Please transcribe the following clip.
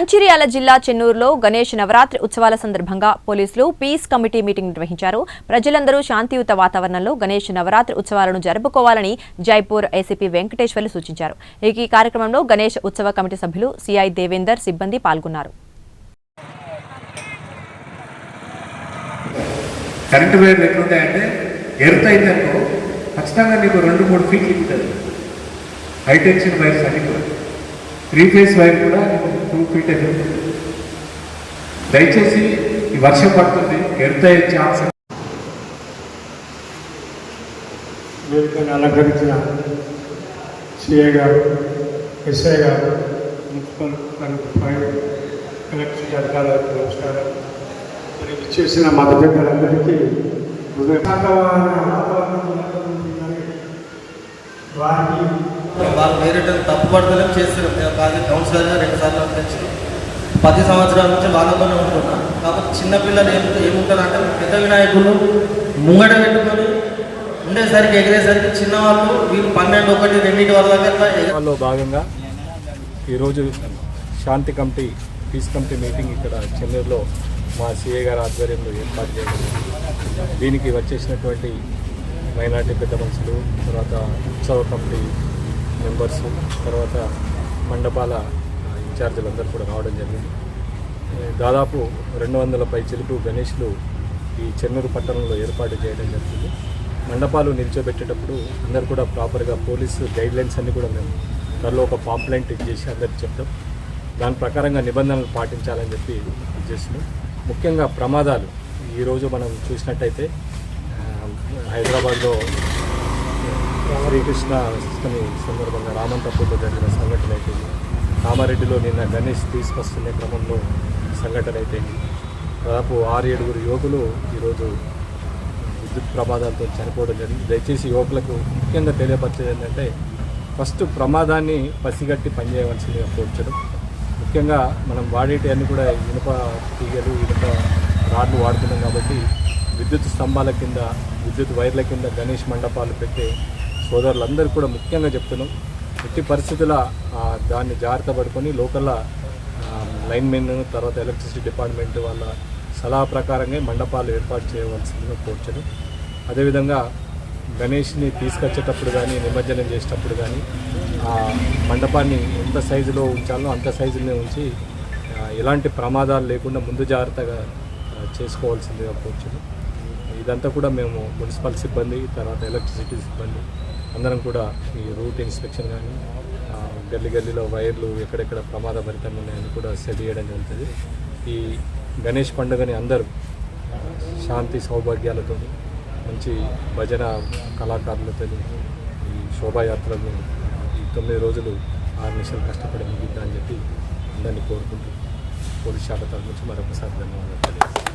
మంచిర్యాల జిల్లా చెన్నూరులో గణేష్ నవరాత్రి ఉత్సవాల సందర్భంగా పోలీసులు పీస్ కమిటీ మీటింగ్ నిర్వహించారు. ప్రజలందరూ శాంతియుత వాతావరణంలో గణేష్ నవరాత్రి ఉత్సవాలను జరుపుకోవాలని జైపూర్ ఏసీపీ వెంకటేశ్వర్లు సూచించారు. ఈ కార్యక్రమంలో గణేష్ ఉత్సవ కమిటీ సభ్యులు సిఐ దేవేందర్ సిబ్బంది పాల్గొన్నారు. కరెంటు వైర్లు ఎట్లుంటాయంటే ఎర్త్ అయితే ఖచ్చితంగా నీకు రెండు మూడు ఫీట్లు వైర్స్ అన్ని కూడా. త్రీ ఫేస్ వైర్ కూడా టూ ఫీట్ దయచేసి ఈ వర్షం పడుతుంది ఎర్త్ అయ్యే ఛాన్స్. వేదికను అలంకరించిన సిఏ గారు ఎస్ఐ గారు మున్సిపల్ కలెక్టర్ అధికారులకు నమస్కారం. మరి చేసిన మత పెద్దలందరికీ హృదయ వాతావరణం వారికి వాళ్ళు వేరే తప్పు పడతలేం చేస్తున్నాం నేను కాదు కౌన్సిలర్గా రెండు సార్లు పది సంవత్సరాల నుంచి వాళ్ళతోనే ఉంటున్నా. కాకపోతే చిన్నపిల్లలు ఏం ఏముంటారంటే పెద్ద వినాయకులు ముంగట పెట్టుకొని ఉండేసరికి ఎగిరేసరికి చిన్నవాళ్ళు వీళ్ళు పన్నెండు ఒకటి రెండింటి వరకు దాకా భాగంగా ఈరోజు శాంతి కమిటీ పీస్ కమిటీ మీటింగ్ ఇక్కడ చెన్నూరులో మా సిఏ గారి ఆధ్వర్యంలో ఏర్పాటు చేయడం. దీనికి వచ్చేసినటువంటి మైనార్టీ పెద్ద మనుషులు తర్వాత ఉత్సవ కమిటీ మెంబర్స్ తర్వాత మండపాల ఇన్ఛార్జీలు అందరూ కూడా రావడం జరిగింది. దాదాపు రెండు వందల పై చిలుపు గణేష్లు ఈ చెన్నూరు పట్టణంలో ఏర్పాటు చేయడం జరిగింది. మండపాలు నిల్చోబెట్టేటప్పుడు అందరు కూడా ప్రాపర్గా పోలీసు గైడ్లైన్స్ అన్నీ కూడా మేము త్వరలో ఒక పాంప్లెంట్ చేసి అందరికి చెప్తాం. దాని ప్రకారంగా నిబంధనలు పాటించాలని చెప్పి చేస్తున్నాం. ముఖ్యంగా ప్రమాదాలు. ఈరోజు మనం చూసినట్టయితే హైదరాబాద్లో శ్రీకృష్ణ అష్టమి సందర్భంగా రామంతపూర్లో జరిగిన సంఘటన అయితే కామారెడ్డిలో నిన్న గణేష్ తీసుకొస్తున్న క్రమంలో సంఘటన అయితే దాదాపు ఆరు ఏడుగురు యువకులు ఈరోజు విద్యుత్ ప్రమాదాలతో చనిపోవడం జరిగింది. దయచేసి యువకులకు ముఖ్యంగా తెలియపరిచేది ఏంటంటే ఫస్ట్ ప్రమాదాన్ని పసిగట్టి పనిచేయవలసిందిగా కోర్చడం ముఖ్యంగా మనం వాడేటివన్నీ కూడా ఇనుప తీగలు ఇనుప రాడ్లు వాడుతున్నాం కాబట్టి విద్యుత్ స్తంభాల కింద విద్యుత్ వైర్ల కింద గణేష్ మండపాలు పెట్టే సోదరులందరికీ కూడా ముఖ్యంగా చెప్తున్నాం. ఎట్టి పరిస్థితుల దాన్ని జాగ్రత్త పడుకొని లోకల్ లైన్మెన్ తర్వాత ఎలక్ట్రిసిటీ డిపార్ట్మెంట్ వాళ్ళ సలహా ప్రకారంగా మండపాలు ఏర్పాటు చేయవలసిందిగా కోర్చను అదేవిధంగా గణేష్ని తీసుకొచ్చేటప్పుడు కానీ నిమజ్జనం చేసేటప్పుడు కానీ ఆ మండపాన్ని ఎంత సైజులో ఉంచాలో అంత సైజులోనే ఉంచి ఎలాంటి ప్రమాదాలు లేకుండా ముందు జాగ్రత్తగా చేసుకోవాల్సిందిగా కోర్చను ఇదంతా కూడా మేము మున్సిపల్ సిబ్బంది తర్వాత ఎలక్ట్రిసిటీ సిబ్బంది అందరం కూడా ఈ రూట్ ఇన్స్పెక్షన్ కానీ గల్లి గల్లీలో వైర్లు ఎక్కడెక్కడ ప్రమాదభరితంగా ఉన్నాయని కూడా సెట్ చేయడం జరుగుతుంది. ఈ గణేష్ పండుగని అందరూ శాంతి సౌభాగ్యాలతో మంచి భజన కళాకారులతో ఈ శోభాయాత్రలను ఈ తొమ్మిది రోజులు ఆరు నిమిషాలు కష్టపడి ముగిద్దా అని చెప్పి అందరినీ కోరుకుంటూ పోలీస్ శాఖ తరఫు నుంచి మరొకసారి ధన్యవాదాలు